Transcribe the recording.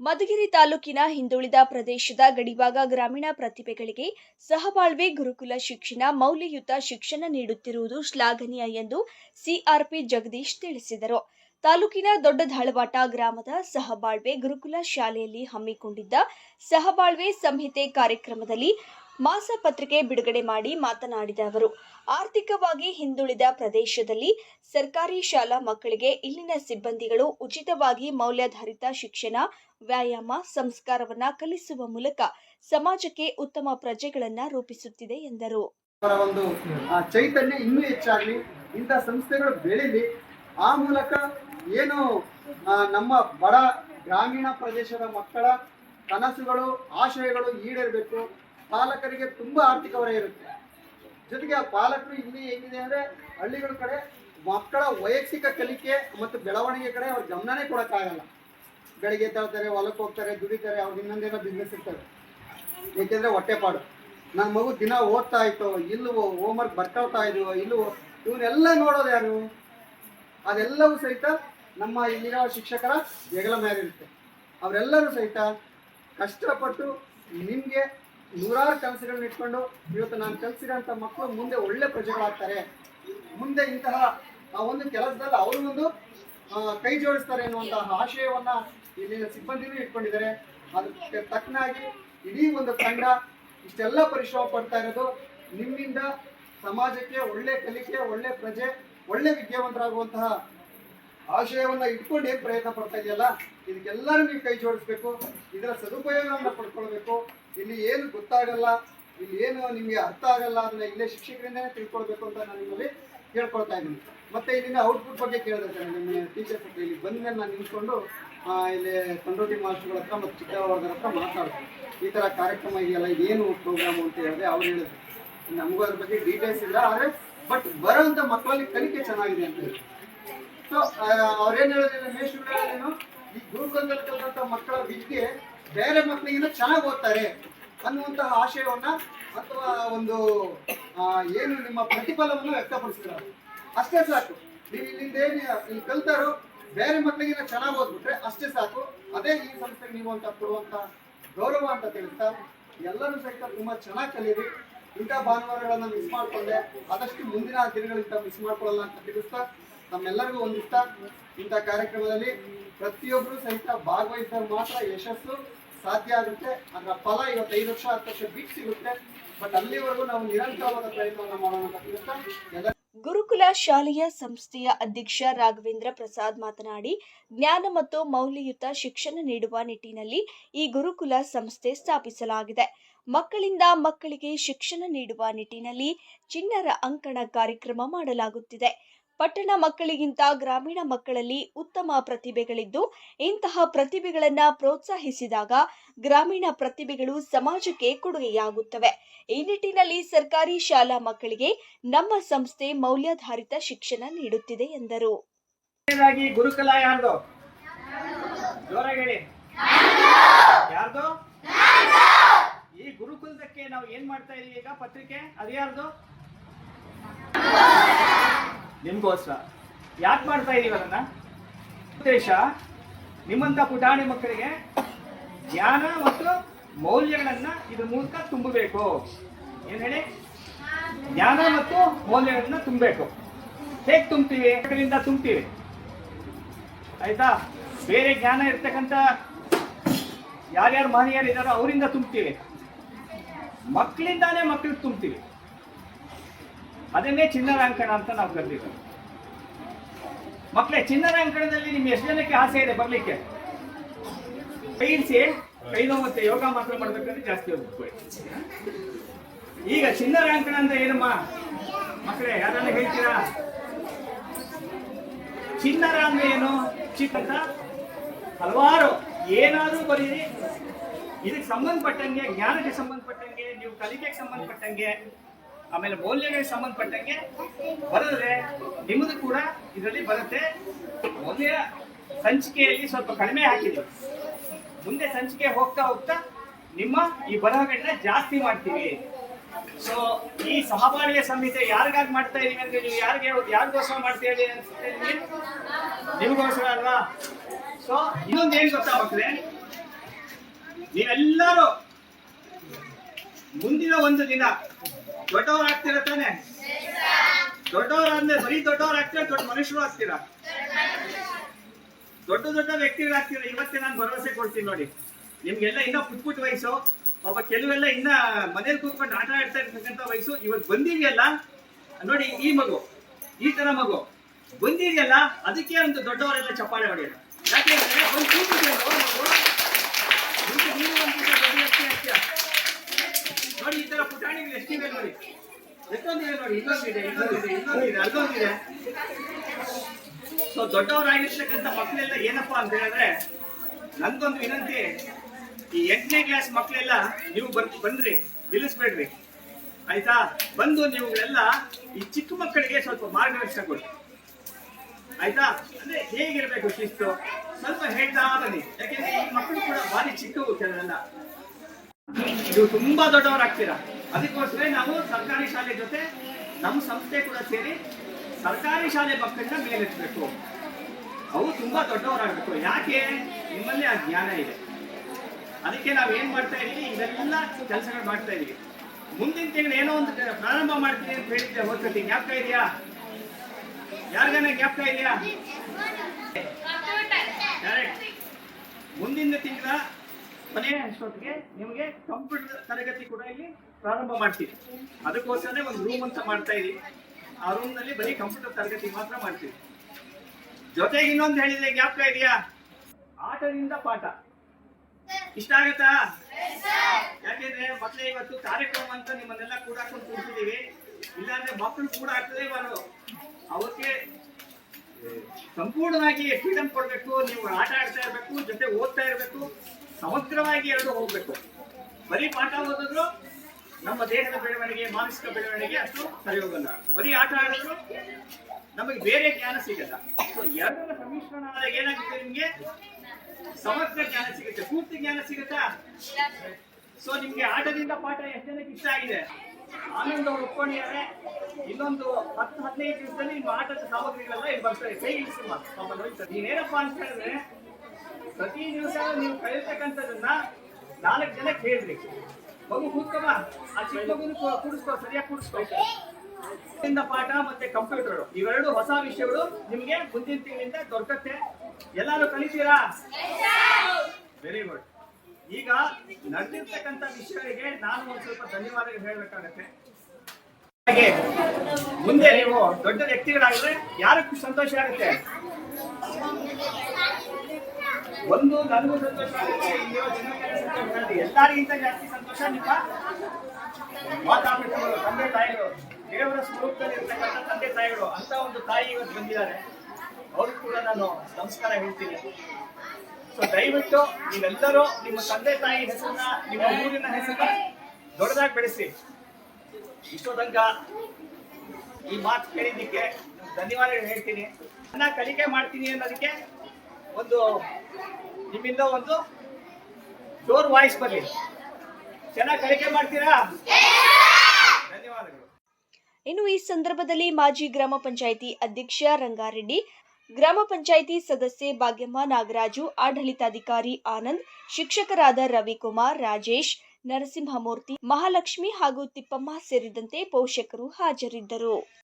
ಮಧುಗಿರಿ ತಾಲೂಕಿನ ಹಿಂದುಳಿದ ಪ್ರದೇಶದ ಗಡಿಭಾಗ ಗ್ರಾಮೀಣ ಪ್ರತಿಭೆಗಳಿಗೆ ಸಹಬಾಳ್ವೆ ಗುರುಕುಲ ಶಿಕ್ಷಣ, ಮೌಲ್ಯಯುತ ಶಿಕ್ಷಣ ನೀಡುತ್ತಿರುವುದು ಶ್ಲಾಘನೀಯ ಎಂದು ಸಿಆರ್ಪಿ ಜಗದೀಶ್ ತಿಳಿಸಿದರು. ತಾಲೂಕಿನ ದೊಡ್ಡ ಧಾಳವಾಟ ಗ್ರಾಮದ ಸಹಬಾಳ್ವೆ ಗುರುಕುಲ ಶಾಲೆಯಲ್ಲಿ ಹಮ್ಮಿಕೊಂಡಿದ್ದ ಸಹಬಾಳ್ವೆ ಸಂಹಿತೆ ಕಾರ್ಯಕ್ರಮದಲ್ಲಿ ಮಾಸಪತ್ರಿಕೆ ಬಿಡುಗಡೆ ಮಾಡಿ ಮಾತನಾಡಿದ ಅವರು, ಆರ್ಥಿಕವಾಗಿ ಹಿಂದುಳಿದ ಪ್ರದೇಶದಲ್ಲಿ ಸರ್ಕಾರಿ ಶಾಲಾ ಮಕ್ಕಳಿಗೆ ಇಲ್ಲಿನ ಸಿಬ್ಬಂದಿಗಳು ಉಚಿತವಾಗಿ ಮೌಲ್ಯಾಧಾರಿತ ಶಿಕ್ಷಣ, ವ್ಯಾಯಾಮ, ಸಂಸ್ಕಾರವನ್ನ ಕಲಿಸುವ ಮೂಲಕ ಸಮಾಜಕ್ಕೆ ಉತ್ತಮ ಪ್ರಜೆಗಳನ್ನ ರೂಪಿಸುತ್ತಿದೆ ಎಂದರು. ಒಂದು ಚೈತನ್ಯ ಇನ್ನೂ ಹೆಚ್ಚಾಗಲಿ, ಇಂಥ ಸಂಸ್ಥೆಗಳು ಬೆಳೀಲಿ, ಆ ಮೂಲಕ ಏನು ನಮ್ಮ ಬಡ ಗ್ರಾಮೀಣ ಪ್ರದೇಶದ ಮಕ್ಕಳ ಕನಸುಗಳು, ಆಶಯಗಳು ಈಡೇರಬೇಕು. ಪಾಲಕರಿಗೆ ತುಂಬ ಆರ್ಥಿಕ ಹೊರೆ ಇರುತ್ತೆ. ಜೊತೆಗೆ ಆ ಪಾಲಕರು ಇಲ್ಲಿ ಹೆಂಗಿದೆ ಅಂದರೆ ಹಳ್ಳಿಗಳ ಕಡೆ ಮಕ್ಕಳ ವೈಯಕ್ತಿಕ ಕಲಿಕೆ ಮತ್ತು ಬೆಳವಣಿಗೆ ಕಡೆ ಅವ್ರ ಗಮನನೇ ಕೊಡೋಕ್ಕಾಗಲ್ಲ. ಬೆಳಿಗ್ಗೆ ತಳ್ತಾರೆ ಹೊಲಕ್ಕೆ ಹೋಗ್ತಾರೆ, ದುಡಿತಾರೆ, ಅವ್ರಿಗೆ ಇನ್ನೊಂದೇನೋ ಬಿಸ್ನೆಸ್ ಇರ್ತವೆ ಏಕೆಂದರೆ ಹೊಟ್ಟೆಪಾಡು. ನನ್ನ ಮಗು ದಿನ ಓದ್ತಾ ಇತ್ತು ಇಲ್ಲವೋ ಹೋಮ್ವರ್ಕ್ ಬರ್ಕೊಳ್ತಾ ಇದ್ವೋ ಇಲ್ಲವೋ ಇವನ್ನೆಲ್ಲ ನೋಡೋದು ಯಾರು? ಅದೆಲ್ಲವೂ ಸಹಿತ ನಮ್ಮ ಇಲ್ಲಿರೋ ಶಿಕ್ಷಕರ ಹೆಗಲ ಮೇಲಿರುತ್ತೆ ಅವರೆಲ್ಲರೂ ಸಹಿತ ಕಷ್ಟಪಟ್ಟು ನಿಮಗೆ ನೂರಾರು ಕನಸುಗಳನ್ನ ಇಟ್ಕೊಂಡು ಇವತ್ತು ನಾನು ಕಲಿಸಿರೋಂಥ ಮಕ್ಕಳು ಮುಂದೆ ಒಳ್ಳೆ ಪ್ರಜೆಗಳಾಗ್ತಾರೆ. ಮುಂದೆ ಇಂತಹ ಆ ಒಂದು ಕೆಲಸದಲ್ಲಿ ಅವರು ಒಂದು ಕೈ ಜೋಡಿಸ್ತಾರೆ ಎನ್ನುವಂತಹ ಆಶಯವನ್ನ ಇಲ್ಲಿನ ಸಿಬ್ಬಂದಿನೂ ಇಟ್ಕೊಂಡಿದ್ದಾರೆ. ಅದಕ್ಕೆ ತಕ್ಕನಾಗಿ ಇಡೀ ಒಂದು ತಂಡ ಇಷ್ಟೆಲ್ಲ ಪರಿಶ್ರಮ ಪಡ್ತಾ ಇರೋದು ನಿಮ್ಮಿಂದ ಸಮಾಜಕ್ಕೆ, ಒಳ್ಳೆ ಕಲಿಕೆ, ಒಳ್ಳೆ ಪ್ರಜೆ, ಒಳ್ಳೆ ವಿದ್ಯಾವಂತರಾಗುವಂತಹ ಆಶಯವನ್ನ ಇಟ್ಕೊಂಡು ಏನ್ ಪ್ರಯತ್ನ ಪಡ್ತಾ ಇದೆಯಲ್ಲ, ಇದಕ್ಕೆಲ್ಲರೂ ನೀವು ಕೈ ಜೋಡಿಸ್ಬೇಕು, ಇದರ ಸದುಪಯೋಗವನ್ನ ಪಡ್ಕೊಳ್ಬೇಕು. ಇಲ್ಲಿ ಏನು ಗೊತ್ತಾಗಲ್ಲ, ಇಲ್ಲಿ ಏನು ನಿಮಗೆ ಅರ್ಥ ಆಗಲ್ಲ ಅದನ್ನ ಇಲ್ಲೇ ಶಿಕ್ಷಕರಿಂದನೇ ತಿಳ್ಕೊಳ್ಬೇಕು ಅಂತ ನಾನು ನಿಮ್ಮಲ್ಲಿ ಕೇಳ್ಕೊಳ್ತಾ ಇದ್ದೀನಿ. ಮತ್ತೆ ಇಲ್ಲಿನ ಔಟ್ಪುಟ್ ಬಗ್ಗೆ ಕೇಳಿದೆ ಸರ್, ನಿಮ್ಮ ಟೀಚರ್ಸ್ ಹತ್ರ ಇಲ್ಲಿ ಬಂದ್ಮೇಲೆ ನಾನು ನಿಂತ್ಕೊಂಡು ಇಲ್ಲಿ ಕಂಡ್ರೋಟಿ ಮಾಸ್ಟರ್ಗಳ ಹತ್ರ ಮತ್ತು ಚಿಕ್ಕವರ್ಗರ ಹತ್ರ ಮಾತಾಡಿದೆ. ಈ ಥರ ಕಾರ್ಯಕ್ರಮ ಇದೆಯಲ್ಲ, ಇದೇನು ಪ್ರೋಗ್ರಾಮ್ ಅಂತ ಹೇಳಿದೆ ಅವ್ರು ಹೇಳಿದ್ರು. ನಮಗೂ ಅದ್ರ ಬಗ್ಗೆ ಡೀಟೇಲ್ಸ್ ಇಲ್ಲ ಆದರೆ ಬಟ್ ಬರೋಂಥ ಮಕ್ಕಳಲ್ಲಿ ಕಲಿಕೆ ಚೆನ್ನಾಗಿದೆ ಅಂತ ಹೇಳಿ ಸೊ ಅವ್ರೇನು ಹೇಳಿದ್ರೆ ಮೇಷ್ ಈ ಗುರುಗಂಗಲ್ ಕಲಿತಂಥ ಮಕ್ಕಳ ವಿದ್ಯೆ ಬೇರೆ ಮಕ್ಕಳಿಗಿಂತ ಚೆನ್ನಾಗಿ ಓದ್ತಾರೆ ಅನ್ನುವಂತಹ ಆಶಯವನ್ನ ಅಥವಾ ಒಂದು ಏನು ನಿಮ್ಮ ಪ್ರತಿಫಲವನ್ನು ವ್ಯಕ್ತಪಡಿಸ್ತಾರೆ ಅಷ್ಟೇ ಸಾಕು. ನೀವು ಇಲ್ಲಿಂದ ಏನು, ಇಲ್ಲಿ ಕಲ್ತಾರೋ, ಬೇರೆ ಮಕ್ಕಳಿಗಿಂತ ಚೆನ್ನಾಗಿ ಓದ್ಬಿಟ್ರೆ ಅಷ್ಟೇ ಸಾಕು. ಅದೇ ಈ ಸಂಸ್ಥೆಗೆ ನೀವು ಅಂತ ಕೊಡುವಂತ ಗೌರವ ಅಂತ ತಿಳಿಸ್ತಾ, ಎಲ್ಲರೂ ಸಹಿತ ತುಂಬಾ ಚೆನ್ನಾಗಿ ಕಲಿಯಿರಿ. ಇಂಥ ಭಾನುವಾರಗಳನ್ನ ಮಿಸ್ ಮಾಡ್ಕೊಂಡೆ. ಆದಷ್ಟು ಮುಂದಿನ ದಿನಗಳಿಂದ ಮಿಸ್ ಮಾಡ್ಕೊಳ್ಳಲ್ಲ ಅಂತ ತಿಳಿಸ್ತಾ, ನಮ್ಮೆಲ್ಲರಿಗೂ ಒಂದಿಷ್ಟ ಇಂಥ ಕಾರ್ಯಕ್ರಮದಲ್ಲಿ ಪ್ರತಿಯೊಬ್ಬರು ಸಹಿತ ಭಾಗವಹಿಸಿದ್ರೆ ಮಾತ್ರ ಯಶಸ್ಸು. ಸಾಧ್ಯ ಆಗುತ್ತೆ. ಅದರ ಫಲ ಇವತ್ತು ಐದು ವರ್ಷ, ಹತ್ತು ವರ್ಷ ಬಿಟ್ಟು ಸಿಗುತ್ತೆ. ಬಟ್ ಅಲ್ಲಿವರೆಗೂ ನಾವು ನಿರಂತರವಾದ ಪ್ರಯತ್ನವನ್ನು ಮಾಡೋಣ ಅಂತ ಗುರುಕುಲ ಶಾಲೆಯ ಸಂಸ್ಥೆಯ ಅಧ್ಯಕ್ಷ ರಾಘವೇಂದ್ರ ಪ್ರಸಾದ್ ಮಾತನಾಡಿ, ಜ್ಞಾನ ಮತ್ತು ಮೌಲ್ಯಯುತ ಶಿಕ್ಷಣ ನೀಡುವ ನಿಟ್ಟಿನಲ್ಲಿ ಈ ಗುರುಕುಲ ಸಂಸ್ಥೆ ಸ್ಥಾಪಿಸಲಾಗಿದೆ. ಮಕ್ಕಳಿಂದ ಮಕ್ಕಳಿಗೆ ಶಿಕ್ಷಣ ನೀಡುವ ನಿಟ್ಟಿನಲ್ಲಿ ಚಿಣ್ಣರ ಅಂಕಣ ಕಾರ್ಯಕ್ರಮ ಮಾಡಲಾಗುತ್ತಿದೆ. ಪಟ್ಟಣ ಮಕ್ಕಳಿಗಿಂತ ಗ್ರಾಮೀಣ ಮಕ್ಕಳಲ್ಲಿ ಉತ್ತಮ ಪ್ರತಿಭೆಗಳಿದ್ದು, ಇಂತಹ ಪ್ರತಿಭೆಗಳನ್ನ ಪ್ರೋತ್ಸಾಹಿಸಿದಾಗ ಗ್ರಾಮೀಣ ಪ್ರತಿಭೆಗಳು ಸಮಾಜಕ್ಕೆ ಕೊಡುಗೆಯಾಗುತ್ತವೆ. ಈ ನಿಟ್ಟಿನಲ್ಲಿ ಸರ್ಕಾರಿ ಶಾಲಾ ಮಕ್ಕಳಿಗೆ ನಮ್ಮ ಸಂಸ್ಥೆ ಮೌಲ್ಯಾಧಾರಿತ ಶಿಕ್ಷಣ ನೀಡುತ್ತಿದೆ ಎಂದರು. ಈ ಗುರುಕುಲದಕ್ಕೆ ನಾವು ಏನ್ ಮಾಡ್ತಾ ಇದೀವಿ ಈಗ ಪತ್ರಿಕೆ? ಅದು ಯಾರ್ದು? ನಿಮ್ಗೋಸ್ಕರ. ಯಾಕೆ ಮಾಡ್ತಾ ಇದೀವಿ ಅದನ್ನ? ಉದ್ದೇಶ, ನಿಮ್ಮಂತ ಪುಟಾಣಿ ಮಕ್ಕಳಿಗೆ ಜ್ಞಾನ ಮತ್ತು ಮೌಲ್ಯಗಳನ್ನು ಇದ್ರ ಮೂಲಕ ತುಂಬಬೇಕು. ಏನು ಹೇಳಿ? ಜ್ಞಾನ ಮತ್ತು ಮೌಲ್ಯಗಳನ್ನ ತುಂಬಬೇಕು. ಹೇಗೆ ತುಂಬ್ತೀವಿ? ಕಡೆಯಿಂದ ತುಂಬ್ತೀವಿ. ಆಯ್ತಾ? ಬೇರೆ ಜ್ಞಾನ ಇರ್ತಕ್ಕಂಥ ಯಾರ್ಯಾರು ಮಹನೀಯರು ಇದ್ದಾರೋ ಅವರಿಂದ ತುಂಬ್ತೀವಿ. ಮಕ್ಕಳಿಂದಾನೇ ಮಕ್ಕಳಿಗೆ ತುಂಬ್ತೀವಿ. ಅದನ್ನೇ ಚಿನ್ನರ ಅಂಕಣ ಅಂತ ನಾವು ಕರೀತೀವಿ ಮಕ್ಕಳೇ ಚಿನ್ನರ ಅಂಕಣದಲ್ಲಿ ನಿಮ್ಗೆ ಎಷ್ಟು ಜನಕ್ಕೆ ಆಸೆ ಇದೆ ಬರ್ಲಿಕ್ಕೆ? ಕೈಸಿ ಕೈ ಮತ್ತೆ ಯೋಗ ಮಾತ್ರ ಮಾಡ್ಬೇಕಂದ್ರೆ ಜಾಸ್ತಿ ಹೋಗ್ಬೇಕು. ಈಗ ಚಿನ್ನರ ಅಂಕಣ ಅಂತ ಏನಮ್ಮ? ಮಕ್ಕಳೇ ಯಾರನ್ನ ಹೇಳ್ತೀರಾ? ಚಿನ್ನರ ಅಂದ್ರೆ ಏನು? ಚಿಕ್ಕಂತ ಹಲವಾರು. ಏನಾದ್ರೂ ಬರೀರಿ. ಇದಕ್ಕೆ ಸಂಬಂಧಪಟ್ಟಂಗೆ, ಜ್ಞಾನಕ್ಕೆ ಸಂಬಂಧಪಟ್ಟಂಗೆ, ನೀವು ಕಲಿಕೆಗೆ ಸಂಬಂಧಪಟ್ಟಂಗೆ ಆಮೇಲೆ ಮೌಲ್ಯಗಳಿಗೆ ಸಂಬಂಧಪಟ್ಟಂಗೆ ಬರೆದ್ರೆ ನಿಮ್ಮದು ಕೂಡ ಇದರಲ್ಲಿ ಬರುತ್ತೆ. ಮೌಲ್ಯ ಸಂಚಿಕೆಯಲ್ಲಿ ಸ್ವಲ್ಪ ಕಡಿಮೆ ಹಾಕಿದ್ದೀವಿ ಮುಂದೆ ಸಂಚಿಕೆ ಹೋಗ್ತಾ ಹೋಗ್ತಾ ನಿಮ್ಮ ಈ ಬರಹಗಳನ್ನ ಜಾಸ್ತಿ ಮಾಡ್ತೀವಿ. ಸೊ ಈ ಸಹಬಾಳ್ವೆ ಸಂಹಿತೆ ಯಾರಿಗಾಗಿ ಮಾಡ್ತಾ ಇದೀವಿ ಅಂದ್ರೆ ನೀವು ಯಾರಿಗೆ ಯಾರಿಗೋಸ್ಕರ ಮಾಡ್ತಾ ಇದೀವಿ ಅನ್ಸುತ್ತೆ ನಿಮಗೆ? ನಿಮಗೋಸ್ಕರ ಅಲ್ವಾ? ಸೊ ಇನ್ನೊಂದು ಏನ್ ಗೊತ್ತಾ ಮಕ್ಕಳೇ ನೀವೆಲ್ಲರೂ ಮುಂದಿನ ಒಂದು ದಿನ ದೊಡ್ಡವರು ಆಗ್ತೀರಾ ತಾನೆ? ದೊಡ್ಡವರಾದ್ಮೇಲೆ ಬರೀ ದೊಡ್ಡವ್ರು ಆಗ್ತೀರಾ, ದೊಡ್ಡ ಮನುಷ್ಯರು ಆಗ್ತೀರಾ? ದೊಡ್ಡ ದೊಡ್ಡ ವ್ಯಕ್ತಿಗಳಾಗ್ತೀರಾ? ಇವತ್ತೇ ನಾನು ಭರವಸೆ ಕೊಡ್ತೀನಿ ನೋಡಿ. ನಿಮ್ಗೆಲ್ಲ ಇನ್ನ ಪುಟ್ ಪುಟ್ ವಯಸ್ಸು. ಒಬ್ಬ ಕೆಲವೆಲ್ಲ ಇನ್ನ ಮನೇಲಿ ಕೂತ್ಕೊಂಡು ಆಟ ಆಡ್ತಾ ಇರ್ತಕ್ಕಂಥ ವಯಸ್ಸು. ಇವತ್ತು ಬಂದಿದೆಯಲ್ಲ? ನೋಡಿ, ಈ ಮಗು, ಈ ತರ ಮಗು. ಬಂದಿದೆಯಲ್ಲ? ಅದಕ್ಕೆ ಒಂದು ದೊಡ್ಡವರೆಲ್ಲ ಚಪ್ಪಾಳೆ ಹೊಡೆಯೋದು. ಯಾಕೆಂದ್ರೆ ಒಂದು ಕೂತಿದೆಯಲ್ಲ ಮಗು ಮುಂದೆ ನೀನು ಒಂದು ದಿವಸ ದೊಡ್ಡ ವ್ಯಕ್ತಿ ಆಗ್ತೀಯ ನೋಡಿ ನೋಡಿ ಅಲ್ಲೊಂದಿದೆ ಸೊ ದೊಡ್ಡವರಾಗಿರ್ತಕ್ಕಂಥ ಮಕ್ಕಳೆಲ್ಲ ಏನಪ್ಪಾ ಅಂತ ಹೇಳಿದ್ರೆ ನಂದೊಂದು ವಿನಂತಿ, ಈ ಎಂಟನೇ ಕ್ಲಾಸ್ ಮಕ್ಕಳೆಲ್ಲ ನೀವು ಬಂದ್ ಬಂದ್ರಿ, ನಿಲ್ಲಿಸ್ಬೇಡ್ರಿ. ಆಯ್ತಾ? ಬಂದು ನೀವುಗಳೆಲ್ಲ ಈ ಚಿಕ್ಕ ಮಕ್ಕಳಿಗೆ ಸ್ವಲ್ಪ ಮಾರ್ಗದರ್ಶನ ಕೊಡಿ. ಆಯ್ತಾ? ಅಂದ್ರೆ ಹೇಗಿರ್ಬೇಕು ಶಿಸ್ತು? ಸ್ವಲ್ಪ ಹೇಳ್ತಾ ಬನ್ನಿ. ಯಾಕೆಂದ್ರೆ ಈ ಮಕ್ಕಳು ಕೂಡ ಭಾರಿ ಚಿಕ್ಕವು ಕೆಲವೆಲ್ಲ. ನೀವು ತುಂಬಾ ದೊಡ್ಡವರಾಗ್ತೀರಾ. ಅದಕ್ಕೋಸ್ಕರ ನಾವು ಸರ್ಕಾರಿ ಶಾಲೆ ಜೊತೆ ನಮ್ಮ ಸಂಸ್ಥೆ ಕೂಡ ಸೇರಿ ಸರ್ಕಾರಿ ಶಾಲೆ ಮಕ್ಕಳನ್ನ ಮೇಲೆತ್ತಬೇಕು ಅವು ತುಂಬಾ ದೊಡ್ಡವರಾಗಬೇಕು. ಯಾಕೆ? ನಿಮ್ಮಲ್ಲಿ ಆ ಜ್ಞಾನ ಇದೆ. ಅದಕ್ಕೆ ನಾವು ಏನ್ ಮಾಡ್ತಾ ಇದೀವಿ? ಇದೆಲ್ಲ ಕೆಲಸಗಳು ಮಾಡ್ತಾ ಇದೀವಿ. ಮುಂದಿನ ತಿಂಗಳು ಏನೋ ಒಂದು ಪ್ರಾರಂಭ ಮಾಡ್ತೀನಿ ಅಂತ ಹೇಳಿದ್ದೆ ಹೋಗ್ತತಿ ಜ್ಞಾಪಕ ಇದೆಯಾ? ಯಾರಿಗಾನ ಜ್ಞಾಪಕ ಇದೆಯಾ? ಮುಂದಿನ ತಿಂಗಳ ಮನೆ ಅಷ್ಟೊತ್ತಿಗೆ ನಿಮಗೆ ಕಂಪ್ಯೂಟರ್ ತರಗತಿ ಕೂಡ ಇಲ್ಲಿ ಪ್ರಾರಂಭ ಮಾಡ್ತೀವಿ. ಅದಕ್ಕೋಸ್ಕರನೇ ಒಂದು ರೂಮ್ ಅಂತ ಮಾಡ್ತಾ ಇದೀವಿ. ಆ ರೂಮ್ನಲ್ಲಿ ಬರೀ ಕಂಪ್ಯೂಟರ್ ತರಗತಿ ಮಾತ್ರ ಮಾಡ್ತೀವಿ. ಜೊತೆಗೆ ಇನ್ನೊಂದು ಹೇಳಿದ್ರೆ ಜ್ಞಾಪಕ ಇದೆಯಾ? ಆಟದಿಂದ ಪಾಠ. ಇಷ್ಟ ಆಗತ್ತಾ? ಯಾಕೆಂದ್ರೆ ಮಕ್ಕಳೇ ಇವತ್ತು ಕಾರ್ಯಕ್ರಮ ಅಂತ ನಿಮ್ಮನ್ನೆಲ್ಲ ಕೂಡ ಹಾಕೊಂಡು ಕೂಡ್ತಿದೀವಿ ಇಲ್ಲಾಂದ್ರೆ ಮಕ್ಕಳು ಕೂಡ ಆಗ್ತದೆ ಬರೋ ಅವಕ್ಕೆ ಸಂಪೂರ್ಣವಾಗಿ ಫ್ರೀಡಮ್ ಕೊಡಬೇಕು, ನೀವು ಆಟ ಆಡ್ತಾ ಇರಬೇಕು, ಜೊತೆ ಓದ್ತಾ ಇರಬೇಕು, ಸಮಗ್ರವಾಗಿ ಎರಡು ಹೋಗ್ಬೇಕು. ಬರೀ ಪಾಠ ಓದಿದ್ರು ನಮ್ಮ ದೇಹದ ಬೆಳವಣಿಗೆ, ಮಾನಸಿಕ ಬೆಳವಣಿಗೆ ಅಷ್ಟು ಸರಿಯೋಗಲ್ಲ ಬರೀ ಆಟ ಆಡಿದ್ರು ನಮಗೆ ಬೇರೆ ಜ್ಞಾನ ಸಿಗಲ್ಲ. ಸೊ ಎರಡರ ಸಮ್ಮಿಶ್ರಣ ಆದಾಗ ಏನಾಗುತ್ತೆ ನಿಮ್ಗೆ? ಸಮಗ್ರ ಜ್ಞಾನ ಸಿಗುತ್ತೆ, ಪೂರ್ತಿ ಜ್ಞಾನ ಸಿಗುತ್ತಾ? ಸೊ ನಿಮ್ಗೆ ಆಟದಿಂದ ಪಾಠ ಎಷ್ಟು ಜನಕ್ಕೆ ಇಷ್ಟ ಆಗಿದೆ? ಆನಂದ ಅವರು ಒಪ್ಕೊಂಡಿದ್ದಾರೆ. ಇನ್ನೊಂದು ಹತ್ತು, ಹದಿನೈದು ದಿವಸದಲ್ಲಿ ನಿಮ್ಮ ಆಟದ ಸಾಮಗ್ರಿಗಳೆಲ್ಲ ಇಲ್ಲಿ ಬರ್ತಾರೆ. ಕೈ ಇಳಿಸಿಮ್ಮ ಪಾಪ ನೋಡ್ತಾರೆ ನೀವೇನಪ್ಪ ಅಂತ ಹೇಳಿದ್ರೆ ಪ್ರತಿ ದಿವಸ ನೀವು ಕಲಿರ್ತಕ್ಕಂಥದ್ದನ್ನ ನಾಲ್ಕು ಜನಕ್ಕೆ ಕೇಳ್ರಿ ಮಗು ಕೂತ್ಕೊಮ್ಮ ಆ ಚಿಕ್ಕ ಮಗುನು ಕೂಡಿಸ್ಕೋ ಸರಿಯಾಗಿ ಕೂಡಿಸ್ಕೋ. ಪಾಠ ಮತ್ತೆ ಕಂಪ್ಯೂಟರ್ ಇವೆರಡು ಹೊಸ ವಿಷಯಗಳು ನಿಮಗೆ ಮುಂದಿನ ತಿಂಗಳಿಂದ ದೊರಕತ್ತೆ. ಎಲ್ಲಾರು ಕಲಿತೀರಾ? ವೆರಿ ಗುಡ್ ಈಗ ನಡೆದಿರ್ತಕ್ಕಂಥ ವಿಷಯಗಳಿಗೆ ನಾನು ಒಂದ್ ಸ್ವಲ್ಪ ಧನ್ಯವಾದಗಳು ಹೇಳ್ಬೇಕಾಗತ್ತೆ. ಹಾಗೆ ಮುಂದೆ ನೀವು ದೊಡ್ಡ ವ್ಯಕ್ತಿಗಳಾಗಿದ್ರೆ ಯಾರಕ್ಕೂ ಸಂತೋಷ ಆಗುತ್ತೆ? ಒಂದು ನನಗೂ ಸಂತೋಷ ಆಗುತ್ತೆ ಸಂತೋಷ ಎಲ್ಲರಿಗಿಂತ ಜಾಸ್ತಿ ಸಂತೋಷ ನಿಮ್ಮ ಮಾತಾಡ್ಬಿಟ್ಟು ತಂದೆ ತಾಯಿಗಳು, ದೇವರ ಸ್ವರೂಪದಲ್ಲಿ ಇರ್ತಕ್ಕಂಥ ತಂದೆ ತಾಯಿಗಳು, ಅಂತ ಒಂದು ತಾಯಿ ಇವತ್ತು ಬಂದಿದ್ದಾರೆ. ಅವ್ರಿಗೂ ಕೂಡ ನಾನು ನಮಸ್ಕಾರ ಹೇಳ್ತೀನಿ. ಸೊ ದಯವಿಟ್ಟು ನೀವೆಲ್ಲರೂ ನಿಮ್ಮ ತಂದೆ ತಾಯಿ ಹೆಸರನ್ನ, ನಿಮ್ಮ ಊರಿನ ಹೆಸರನ್ನ ದೊಡ್ಡದಾಗಿ ಬೆಳೆಸಿ. ಇಷ್ಟೋ ತನಕ ಈ ಮಾತು ಕೇಳಿದ್ದಕ್ಕೆ ಧನ್ಯವಾದಗಳು ಹೇಳ್ತೀನಿ. ನನ್ನ ಕಲಿಕೆ ಮಾಡ್ತೀನಿ ಅನ್ನೋದಕ್ಕೆ ಒಂದು ನಿಮ್ಮಿಂದ ಒಂದು ಜೋರ್ ವಾಯ್ಸ್ ಬರಲಿ. ಚೆನ್ನಾಗಿ ಕಲಿಕೆ ಮಾಡ್ತೀರಾ? ಧನ್ಯವಾದಗಳು. ಇನ್ನು ಈ ಸಂದರ್ಭದಲ್ಲಿ ಮಾಜಿ ಗ್ರಾಮ ಪಂಚಾಯಿತಿ ಅಧ್ಯಕ್ಷ ರಂಗಾರೆಡ್ಡಿ, ಗ್ರಾಮ ಪಂಚಾಯಿತಿ ಸದಸ್ಯೆ ಭಾಗ್ಯಮ್ಮ ನಾಗರಾಜು, ಆಡಳಿತಾಧಿಕಾರಿ ಆನಂದ್, ಶಿಕ್ಷಕರಾದ ರವಿಕುಮಾರ್, ರಾಜೇಶ್, ನರಸಿಂಹಮೂರ್ತಿ, ಮಹಾಲಕ್ಷ್ಮಿ ಹಾಗೂ ತಿಪ್ಪಮ್ಮ ಸೇರಿದಂತೆ ಪೋಷಕರು ಹಾಜರಿದ್ದರು.